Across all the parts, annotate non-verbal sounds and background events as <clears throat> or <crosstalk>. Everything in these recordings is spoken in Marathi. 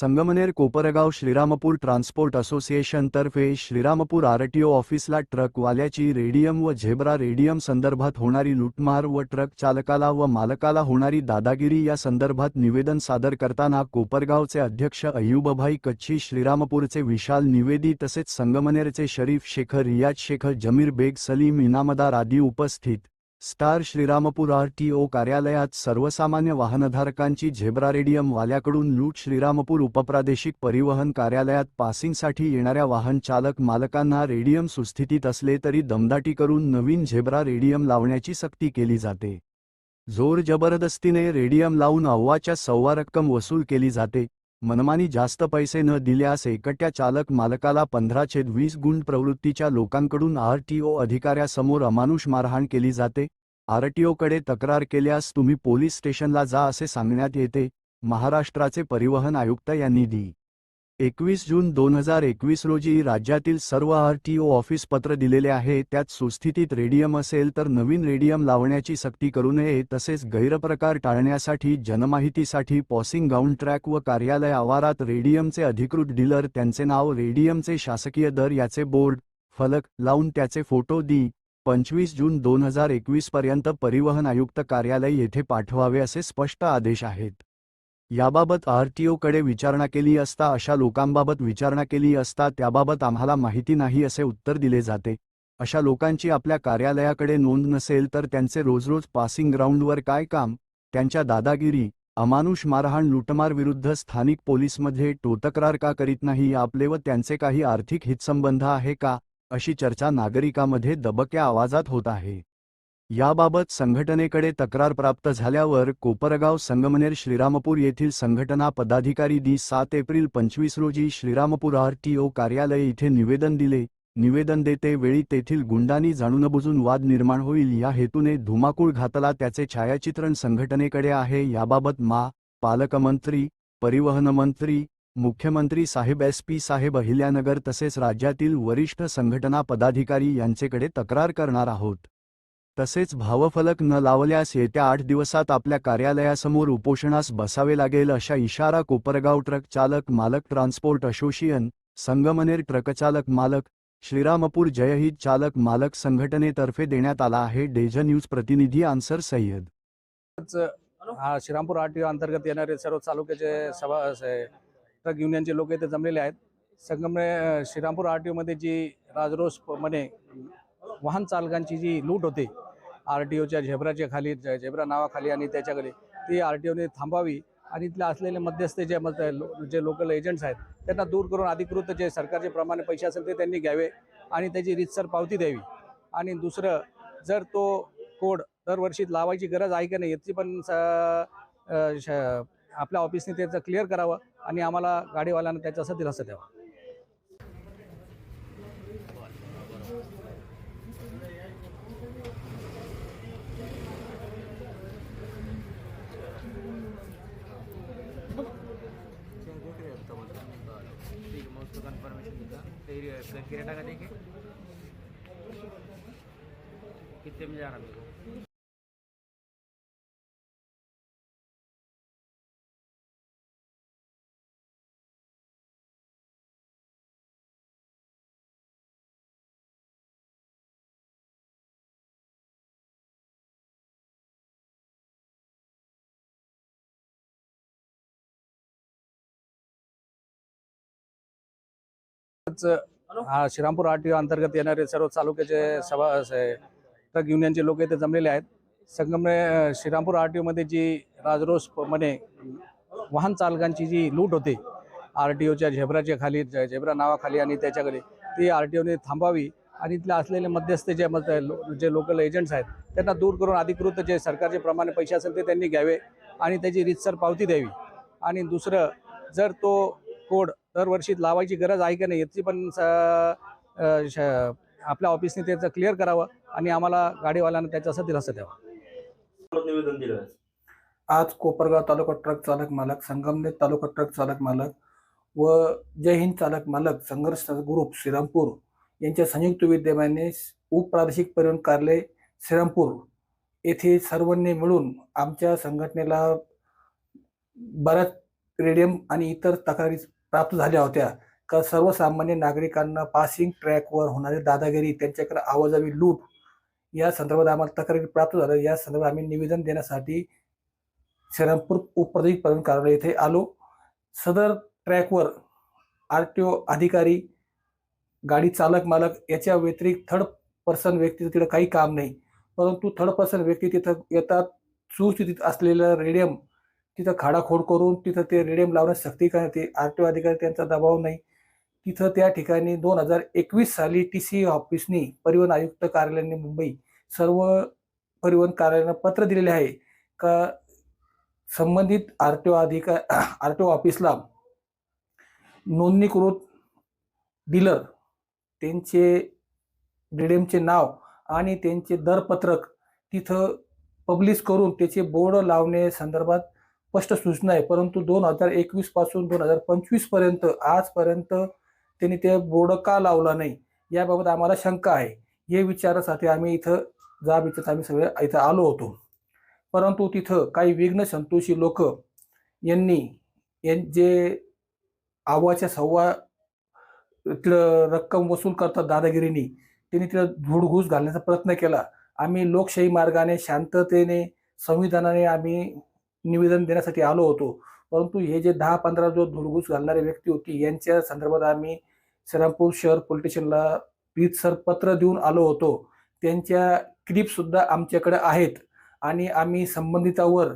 संगमनेर कोपरगाव श्रीरामपूर ट्रान्सपोर्ट असोसिएशन तर्फे श्रीरामपूर आरटीओ ऑफिसला ट्रकवाल्याची रेडियम व झेब्रा रेडियम संदर्भात होणारी लूटमार व ट्रक चालकाला व मालकाला होणारी दादागिरी या संदर्भात निवेदन सादर करताना कोपरगावचे अध्यक्ष अय्यूबभाई कच्छी श्रीरामपूरचे विशाल निवेदी तसेच संगमनेरचे शरीफ शेख रियाज शेख जमीर बेग सलीम इनामदार आदी उपस्थित स्टार श्रीरामपूर आरटीओ कार्यालयात सर्वसामान्य वाहनधारकांची झेब्रा रेडियम वाल्याकडून लूट श्रीरामपूर उपप्रादेशिक परिवहन कार्यालयात पासिंगसाठी येणाऱ्या वाहन चालक मालकांना रेडियम सुस्थितीत असले तरी दमदाटी करून नवीन झेब्रा रेडियम लावण्याची सक्ती केली जाते. जोर जबरदस्तीने रेडियम लावून अव्वाच्या सव्वा रक्कम वसूल केली जाते. मनमानी जास्त पैसे न दिल्यास एकट्या चालक मालकाला पंधरा छेद वीस गुंड प्रवृत्तीच्या लोकांकडून आरटीओ अधिकाऱ्यासमोर अमानुष मारहाण केली जाते. आरटीओकडे तक्रार केल्यास तुम्ही पोलीस स्टेशनला जा असे सांगण्यात येते महाराष्ट्राचे परिवहन आयुक्त यांनी दी एकवीस जून दोन हजार एकवीस रोजी राज्यातील सर्व आरटीओ ऑफिस पत्र दिलेले आहे त्यात सुस्थितीत रेडियम असेल तर नवीन रेडियम लावण्याची सक्ती करू नये तसेच गैरप्रकार टाळण्यासाठी जनमाहितीसाठी पॉसिंग गाऊन ट्रॅक व कार्यालय आवारात रेडियमचे अधिकृत डीलर त्यांचे नाव रेडियमचे शासकीय दर याचे बोर्ड फलक लावून त्याचे फोटो दी. पंचवीस जून दोन हजार एकवीस पर्यंत परिवहन आयुक्त कार्यालय येथे पाठवावे असे स्पष्ट आदेश आहेत. याबाबत आरटीओकडे विचारणा केली असता अशा लोकांबाबत विचारणा केली असता त्याबाबत आम्हाला माहिती नाही असे उत्तर दिले जाते. अशा लोकांची आपल्या कार्यालयाकडे नोंद नसेल तर त्यांचे रोजरोज पासिंग ग्राउंडवर काय काम? त्यांच्या दादागिरी अमानुष मारहाण लुटमार विरुद्ध स्थानिक पोलीसमध्ये टोतक्रार का करीत नाही आपले व त्यांचे काही आर्थिक हितसंबंध आहे का? अशी चर्चा नागरिकामध्ये दबक्या आवाजात होत आहे. याबाबत संघटनेकडे तक्रार प्राप्त झाल्यावर कोपरगाव संगमनेर श्रीरामपूर येथील संघटना पदाधिकारी दि सात एप्रिल पंचवीस रोजी श्रीरामपूर आरटीओ कार्यालय इथे निवेदन दिले. निवेदन देते वेळी तेथील गुंडांनी जाणूनबुजून वाद निर्माण होईल या हेतूने धुमाकूळ घातला त्याचे छायाचित्रण संघटनेकडे आहे. याबाबत मा पालकमंत्री परिवहन मंत्री मुख्यमंत्री साहेब एस पी साहेब अहिल्यानगर तसेच राज्यातील वरिष्ठ संघटना पदाधिकारी यांचेकडे तक्रार करणार आहोत. तसेच भावफलक न लावल्यास येत्या आठ दिवसात आपल्या कार्यालयासमोर उपोषणास बसावे लागेल अशा इशारा कोपरगाव ट्रक चालक मालक ट्रान्सपोर्ट असोसिएशन संगमनेर ट्रकचालक मालक श्रीरामपूर जयहित चालक मालक संघटनेतर्फे देण्यात आला आहे. डेझ न्यूज प्रतिनिधी आन्सर सय्यद. हा श्रीरामपूर आर टी अंतर्गत येणारे सर्व तालुक्याचे सभा ट्रक युनियनचे लोक इथे जमलेले आहेत. संगमने श्रीरामपूर आर टी ओमध्ये जी वाहन चालकांची जी लूट होते आर टी ओच्या झेब्राच्या खाली झेब्रा नावाखाली आणि त्याच्याकडे ती आर टी ओने थांबावी आणि इथले असलेले मध्यस्थ जे मत- लो- जे लोकल एजंट्स आहेत त्यांना दूर करून अधिकृत जे सरकारचे प्रमाणे पैसे असेल ते त्यांनी घ्यावे आणि त्याची रीतसर पावती द्यावी. आणि दुसरं जर तो कोड दरवर्षी लावायची गरज आहे का नाही याची पण स- श- आपल्या ऑफिसने त्याचं क्लिअर करावं आणि आम्हाला गाडीवाल्यांना त्याचा दिलासा द्यावा ठीक है मैं उसको कंफर्मेशन दूंगा फिर किराटा का देखे? कितने में जा रहा मेरे को च- हा श्रीरामपूर आर टी ओ अंतर्गत येणारे सर्व तालुक्याचे सभा ट्रक युनियनचे लोक इथे जमलेले आहेत. संगमने श्रीरामपूर आर टी ओमध्ये जी म्हणे वाहन चालकांची जी लूट होते आर टी ओच्या झेब्राच्या खाली झेब्रा नावाखाली आणि त्याच्याकडे ती आर टी ओने थांबावी आणि इथले असलेले मध्यस्थ जे लो- जे लोकल एजंट्स आहेत त्यांना दूर करून अधिकृत जे सरकारचे प्रमाणे पैसे असेल ते त्यांनी घ्यावे आणि त्याची रीतसर पावती द्यावी. आणि दुसरं जर तो कोड दरवर्षी लावायची गरज आहे का नाही याची पण आपल्या ऑफिसने त्याचं क्लिअर करावं आणि आम्हाला गाडीवाल्यांना त्याचा दिलासा द्यावा निवेदन दिलं आहे. आज कोपरगाव तालुका ट्रक चालक मालक संगमनेर तालुका ट्रक चालक मालक व जय हिंद चालक मालक संघर्ष ग्रुप श्रीरामपूर यांच्या संयुक्त विद्यमाने उपप्रादेशिक परिवहन कार्यालय श्रीरामपूर येथे सर्वांनी मिळून आमच्या संघटनेला बऱ्याच रेडियम आणि इतर तक्रारी प्राप्त झाल्या होत्या. का सर्वसामान्य नागरिकांना पासिंग ट्रॅकवर होणारी दादागिरी त्यांच्याकडे आवाजावी लूट या संदर्भात आम्हाला तक्रारी प्राप्त झाल्या. या संदर्भात आम्ही निवेदन देण्यासाठी श्रीरामपूर उपप्रदेश प्रधान कार्यालय येथे आलो. सदर ट्रॅकवर आर टी ओ अधिकारी गाडी चालक मालक याच्या व्यतिरिक्त थर्ड पर्सन व्यक्तीचं तिथं काही काम नाही. परंतु थर्ड पर्सन व्यक्ती तिथं येतात. सुस्थितीत असलेलं रेडियम तिथं खाडाखोड करून तिथं ते रेडियम लावण्यास सक्ती करण्यात येते. आर टी ओ अधिकारी त्यांचा दबाव नाही. तिथं त्या ठिकाणी दोन हजार एकवीस साली टी सी ऑफिसनी परिवहन आयुक्त कार्यालयाने मुंबई सर्व परिवहन कार्यालयांना पत्र दिलेले आहे का? संबंधित आर टी ओ अधिकार <clears throat> आर टी ओ ऑफिसला नोंदणीकृत डीलर त्यांचे रेडियमचे नाव आणि त्यांचे दरपत्रक तिथं पब्लिश करून त्याचे बोर्ड लावणे संदर्भात स्पष्ट सूचना आहे. परंतु दोन हजार एकवीसपासून दोन हजार पंचवीसपर्यंत आजपर्यंत त्यांनी ते बोर्ड का लावला नाही? याबाबत आम्हाला शंका आहे. हे विचारासाठी आम्ही इथं जाब इच्छित आम्ही सगळे इथं आलो होतो. परंतु तिथं काही विघ्न संतोषी लोक यांनी जे आवाच्या सव्वा तिथं रक्कम वसूल करतात दादागिरीनी त्यांनी तिथं धूडघूस घालण्याचा प्रयत्न केला. आम्ही लोकशाही मार्गाने शांततेने संविधानाने आम्ही निवेदन देण्यासाठी आलो होतो. परंतु हे जे दहा पंधरा जो धुडगूस घालणारी व्यक्ती होती यांच्या संदर्भात आम्ही श्रीरामपूर शहर पोलीस स्टेशनला रीतसर पत्र देऊन आलो होतो. त्यांच्या क्लिपसुद्धा आमच्याकडे आहेत आणि आम्ही संबंधितावर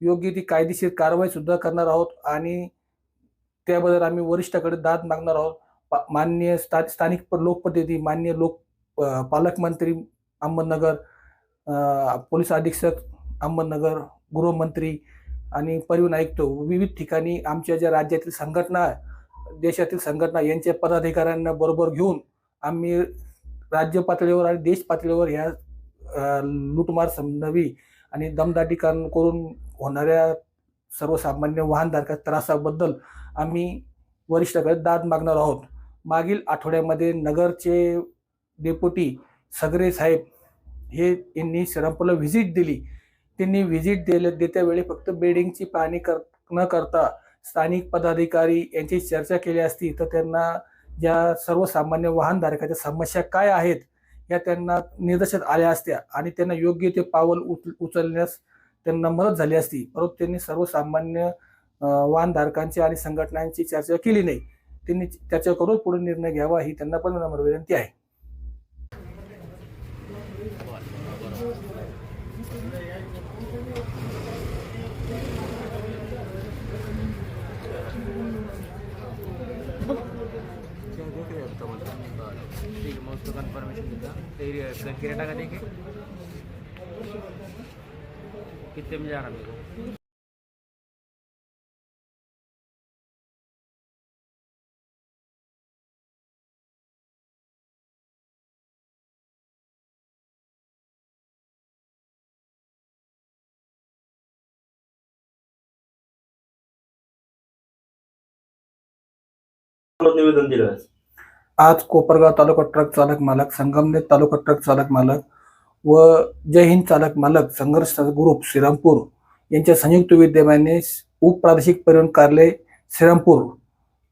योग्य ती कायदेशीर कारवाईसुद्धा करणार आहोत आणि त्याबद्दल आम्ही वरिष्ठाकडे दाद मागणार आहोत. पा- स्था स्थानिक प- लोकप्रतिनिधी मान्य लोक पालकमंत्री अहमदनगर पोलीस अधीक्षक अहमदनगर गृहमंत्री आणि परिवहन आयुक्त विविध ठिकाणी आमच्या ज्या राज्यातील संघटना देशातील संघटना यांच्या पदाधिकाऱ्यांना बरोबर घेऊन आम्ही राज्य पातळीवर आणि देश पातळीवर ह्या लूटमार संबंधी आणि दमदाटीकरण करून होणाऱ्या सर्वसामान्य वाहनधारका त्रासाबद्दल आम्ही वरिष्ठाकडे दाद मागणार आहोत. मागील आठवड्यामध्ये नगरचे डेप्युटी सगरे साहेब हे यांनी श्रीरामपूरला व्हिजिट दिली. त्यांनी व्हिजिट दिले देत्या वेळी फक्त बिल्डिंगची पाहणी कर न करता स्थानिक पदाधिकारी यांची चर्चा केली असती तर त्यांना ज्या सर्वसामान्य वाहनधारकाच्या समस्या काय आहेत या त्यांना निदर्शनात आल्या असत्या आणि त्यांना योग्य ते पावल उच उचलण्यास त्यांना मदत झाली असती. परंतु त्यांनी सर्वसामान्य वाहनधारकांची आणि संघटनांची चर्चा केली नाही. त्यांनी चर्चा करून पुढे निर्णय घ्यावा ही त्यांना पण नम्र विनंती आहे. ठीक है मैं उसको कन्फर्मेशन देता तेरी किराटा का देखे? कितने में जा रहा मेरे को निवेदन दिलं आज कोपरगाव तालुका ट्रक चालक मालक संगमनेर तालुका ट्रक चालक मालक व जय हिंद चालक मालक संघर्ष ग्रुप श्रीरामपूर यांच्या संयुक्त विद्यमाने उपप्रादेशिक परिवहन कार्यालय श्रीरामपूर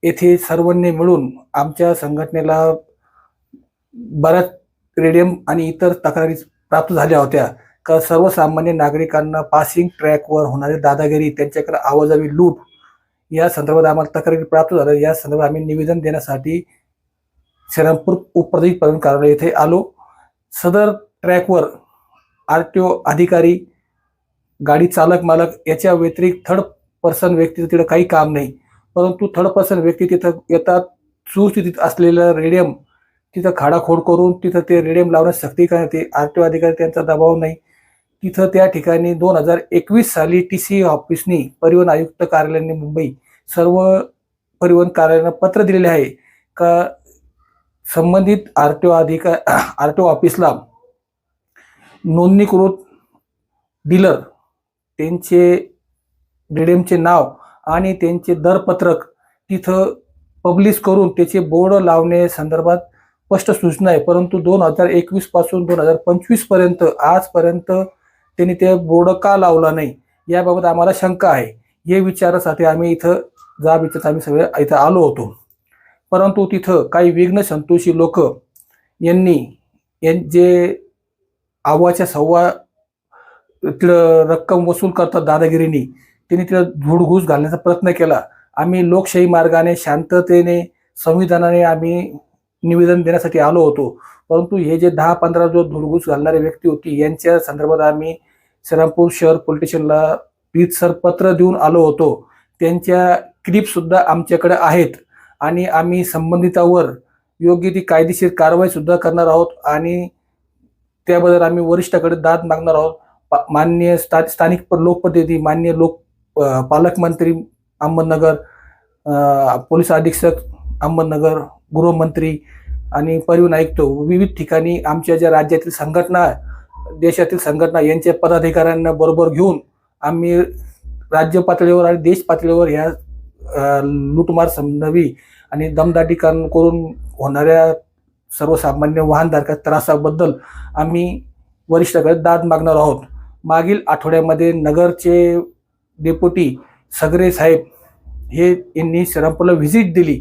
येथे सर्वांनी मिळून आमच्या संघटनेला बऱ्याच रेडियम आणि इतर तक्रारी प्राप्त झाल्या होत्या. का सर्वसामान्य नागरिकांना पासिंग ट्रॅकवर होणारी दादागिरी त्यांच्याकडे आवाजावी लूट या संदर्भात आम्हाला तक्रारी प्राप्त झाल्या. या संदर्भात आम्ही निवेदन देण्यासाठी श्रीरामपूर उपप्रदेश प्रधान कार्यालय येथे आलो. सदर ट्रॅकवर आर टी ओ अधिकारी गाडी चालक मालक याच्या व्यतिरिक्त थर्ड पर्सन व्यक्तीचं तिथं काही काम नाही. परंतु थर्ड पर्सन व्यक्ती तिथं येतात. सुस्थितीत असलेलं रेडियम तिथं खाडाखोड करून तिथं ते रेडियम लावण्यास सक्ती करण्यात येते. आर टी ओ अधिकारी त्यांचा दबाव नाही. तिथं त्या ठिकाणी दोन हजार एकवीस साली टी सी ऑफिसनी परिवहन आयुक्त कार्यालयाने मुंबई सर्व परिवहन कार्यालयांना पत्र दिलेले आहे का संबंधित आर टी ओ अधिकार आर टी ओ ऑफिसला नोंदणीकृत डीलर त्यांचे डीडीएमचे नाव आणि त्यांचे दरपत्रक तिथं पब्लिश करून त्याचे बोर्ड लावणे संदर्भात स्पष्ट सूचना आहे. परंतु दोन हजार एकवीसपासून दोन हजार पंचवीसपर्यंत आजपर्यंत त्यांनी ते बोर्ड का लावला नाही याबाबत आम्हाला शंका आहे. हे विचारासाठी आम्ही इथं जा विचार आम्ही सगळे इथं आलो होतो. परंतु तिथं काही विघ्न संतोषी लोक यांनी जे आव्वाच्या सव्वा तिथं रक्कम वसूल करतात दादागिरीनी त्यांनी तिथं धूडघूस घालण्याचा प्रयत्न केला. आम्ही लोकशाही मार्गाने शांततेने संविधानाने आम्ही निवेदन देण्यासाठी आलो होतो. परंतु हे जे दहा पंधरा जो धुडघूस घालणारी व्यक्ती होती यांच्या संदर्भात आम्ही श्रीरामपूर शहर पोलिटिशनला स्टेशनला पत्र देऊन आलो होतो. त्यांच्या क्लिपसुद्धा आमच्याकडे आहेत. आणि आम्ही संबंधितावर योग्य ती कायदेशीर कारवाई सुद्धा करणार आहोत आणि त्याबद्दल आम्ही वरिष्ठाकडे दाद मागणार आहोत. पा- माननीय स्था स्थानिक लोकप्रतिनिधी मान्य लोक पालकमंत्री अहमदनगर पोलीस अधीक्षक अहमदनगर गृहमंत्री आणि परिवहन आयुक्त विविध ठिकाणी आमच्या ज्या राज्यातील संघटना देशातील संघटना यांच्या पदाधिकाऱ्यांना बरोबर घेऊन आम्ही राज्य पातळीवर आणि देश पातळीवर ह्या लूटमार संबंधी आणि दमदाटी करून होणाऱ्या सर्वसामान्य वाहनधारकात त्रासाबद्दल आम्ही वरिष्ठाकडे दाद मागणार आहोत. मागील आठवड्यामध्ये नगरचे डेप्युटी सगरे साहेब हे यांनी श्रीरामपूरला व्हिजिट दिली.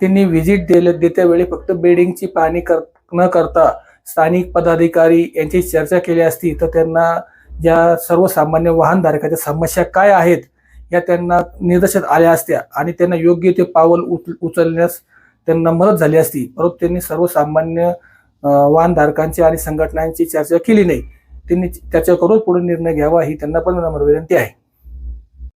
त्यांनी व्हिजिट दिले देत्या वेळी फक्त बेडिंगची पाहणी कर न करता स्थानिक पदाधिकारी यांची चर्चा केली असती. तर त्यांना ज्या सर्वसामान्य वाहनधारकाच्या समस्या काय आहेत या त्यांना निदर्शनात आल्या असत्या आणि त्यांना योग्य ते पावल उच उचलण्यास त्यांना मदत झाली असती. परंतु त्यांनी सर्वसामान्य वाहनधारकांची आणि संघटनांची चर्चा केली नाही. त्यांनी त्याच्याकडून पुढे निर्णय घ्यावा ही त्यांना पण नम्र विनंती आहे.